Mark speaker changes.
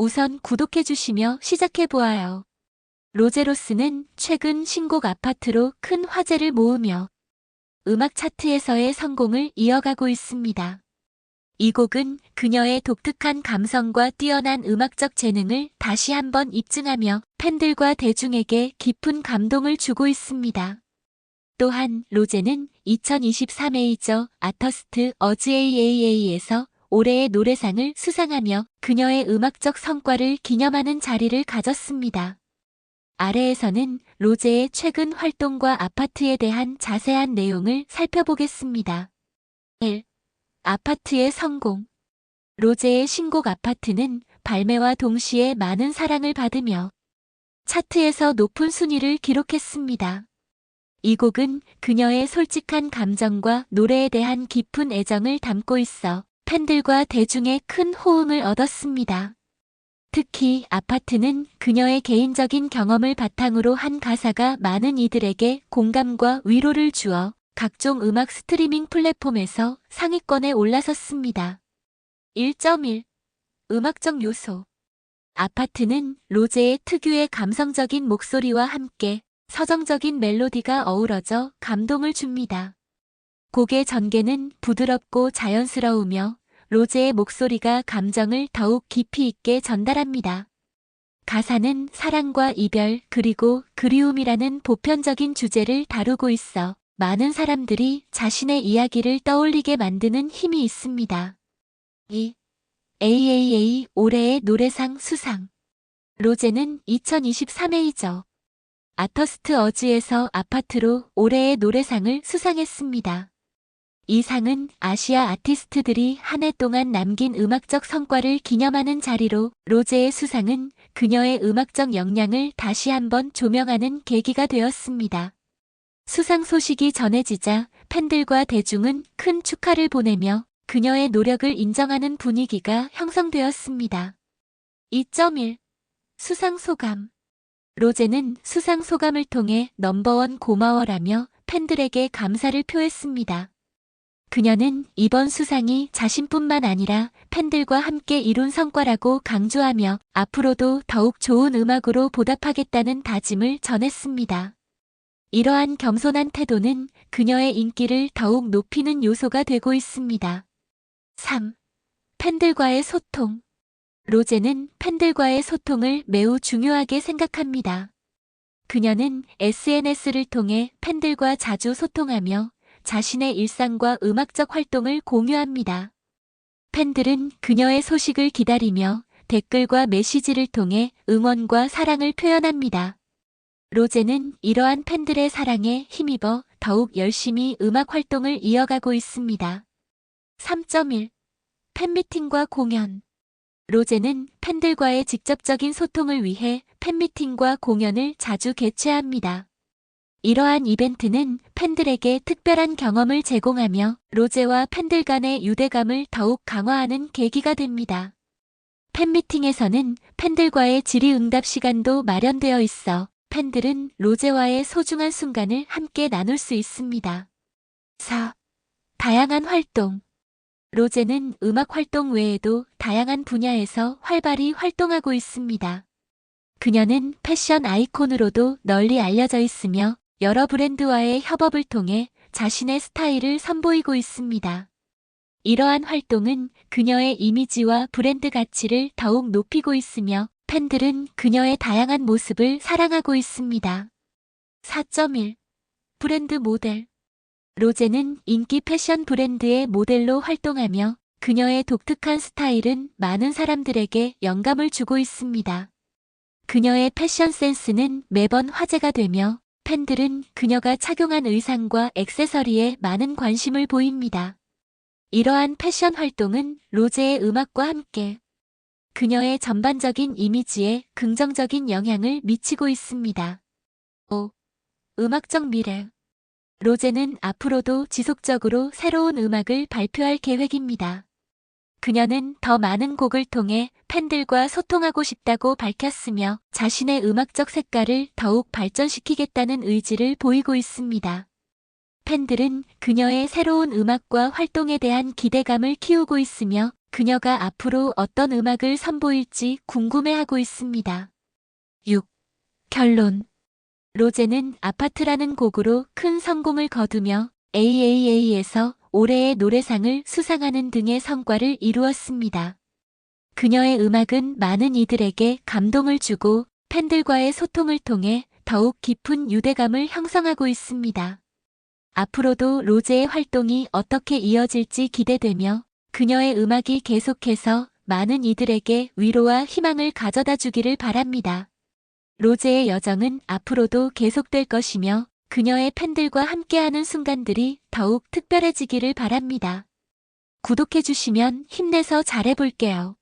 Speaker 1: 우선 구독해주시며 시작해보아요. 로제로스는 최근 신곡 아파트로 큰 화제를 모으며 음악 차트에서의 성공을 이어가고 있습니다. 이 곡은 그녀의 독특한 감성과 뛰어난 음악적 재능을 다시 한번 입증하며 팬들과 대중에게 깊은 감동을 주고 있습니다. 또한 로제는 2023 메이저 아터스트 어즈 AAA에서 올해의 노래상을 수상하며 그녀의 음악적 성과를 기념하는 자리를 가졌습니다. 아래에서는 로제의 최근 활동과 아파트에 대한 자세한 내용을 살펴보겠습니다. 1. 아파트의 성공 로제의 신곡 아파트는 발매와 동시에 많은 사랑을 받으며 차트에서 높은 순위를 기록했습니다. 이 곡은 그녀의 솔직한 감정과 노래에 대한 깊은 애정을 담고 있어 팬들과 대중의 큰 호응을 얻었습니다. 특히 아파트는 그녀의 개인적인 경험을 바탕으로 한 가사가 많은 이들에게 공감과 위로를 주어 각종 음악 스트리밍 플랫폼에서 상위권에 올라섰습니다. 1.1 음악적 요소 아파트는 로제의 특유의 감성적인 목소리와 함께 서정적인 멜로디가 어우러져 감동을 줍니다. 곡의 전개는 부드럽고 자연스러우며 로제의 목소리가 감정을 더욱 깊이 있게 전달합니다. 가사는 사랑과 이별 그리고 그리움이라는 보편적인 주제를 다루고 있어 많은 사람들이 자신의 이야기를 떠올리게 만드는 힘이 있습니다. 2. AAA 올해의 노래상 수상 로제는 2023회이죠. 아터스트 어즈에서 아파트로 올해의 노래상을 수상했습니다. 이 상은 아시아 아티스트들이 한 해 동안 남긴 음악적 성과를 기념하는 자리로 로제의 수상은 그녀의 음악적 역량을 다시 한번 조명하는 계기가 되었습니다. 수상 소식이 전해지자 팬들과 대중은 큰 축하를 보내며 그녀의 노력을 인정하는 분위기가 형성되었습니다. 2.1 수상 소감 로제는 수상 소감을 통해 넘버원 고마워라며 팬들에게 감사를 표했습니다. 그녀는 이번 수상이 자신뿐만 아니라 팬들과 함께 이룬 성과라고 강조하며 앞으로도 더욱 좋은 음악으로 보답하겠다는 다짐을 전했습니다. 이러한 겸손한 태도는 그녀의 인기를 더욱 높이는 요소가 되고 있습니다. 3. 팬들과의 소통 로제는 팬들과의 소통을 매우 중요하게 생각합니다. 그녀는 SNS를 통해 팬들과 자주 소통하며 자신의 일상과 음악적 활동을 공유합니다. 팬들은 그녀의 소식을 기다리며 댓글과 메시지를 통해 응원과 사랑을 표현합니다. 로제는 이러한 팬들의 사랑에 힘입어 더욱 열심히 음악 활동을 이어가고 있습니다. 3.1 팬미팅과 공연 로제는 팬들과의 직접적인 소통을 위해 팬미팅과 공연을 자주 개최합니다. 이러한 이벤트는 팬들에게 특별한 경험을 제공하며 로제와 팬들 간의 유대감을 더욱 강화하는 계기가 됩니다. 팬미팅에서는 팬들과의 질의응답 시간도 마련되어 있어 팬들은 로제와의 소중한 순간을 함께 나눌 수 있습니다. 4. 다양한 활동 로제는 음악 활동 외에도 다양한 분야에서 활발히 활동하고 있습니다. 그녀는 패션 아이콘으로도 널리 알려져 있으며 여러 브랜드와의 협업을 통해 자신의 스타일을 선보이고 있습니다. 이러한 활동은 그녀의 이미지와 브랜드 가치를 더욱 높이고 있으며 팬들은 그녀의 다양한 모습을 사랑하고 있습니다. 4.1 브랜드 모델 로제는 인기 패션 브랜드의 모델로 활동하며 그녀의 독특한 스타일은 많은 사람들에게 영감을 주고 있습니다. 그녀의 패션 센스는 매번 화제가 되며 팬들은 그녀가 착용한 의상과 액세서리에 많은 관심을 보입니다. 이러한 패션 활동은 로제의 음악과 함께 그녀의 전반적인 이미지에 긍정적인 영향을 미치고 있습니다. 5. 음악적 미래 로제는 앞으로도 지속적으로 새로운 음악을 발표할 계획입니다. 그녀는 더 많은 곡을 통해 팬들과 소통하고 싶다고 밝혔으며 자신의 음악적 색깔을 더욱 발전시키겠다는 의지를 보이고 있습니다. 팬들은 그녀의 새로운 음악과 활동에 대한 기대감을 키우고 있으며 그녀가 앞으로 어떤 음악을 선보일지 궁금해하고 있습니다. 6. 결론. 로제는 아파트라는 곡으로 큰 성공을 거두며 AAA에서 올해의 노래상을 수상하는 등의 성과를 이루었습니다. 그녀의 음악은 많은 이들에게 감동을 주고 팬들과의 소통을 통해 더욱 깊은 유대감을 형성하고 있습니다. 앞으로도 로제의 활동이 어떻게 이어질지 기대되며 그녀의 음악이 계속해서 많은 이들에게 위로와 희망을 가져다 주기를 바랍니다. 로제의 여정은 앞으로도 계속될 것이며 그녀의 팬들과 함께하는 순간들이 더욱 특별해지기를 바랍니다. 구독해주시면 힘내서 잘해볼게요.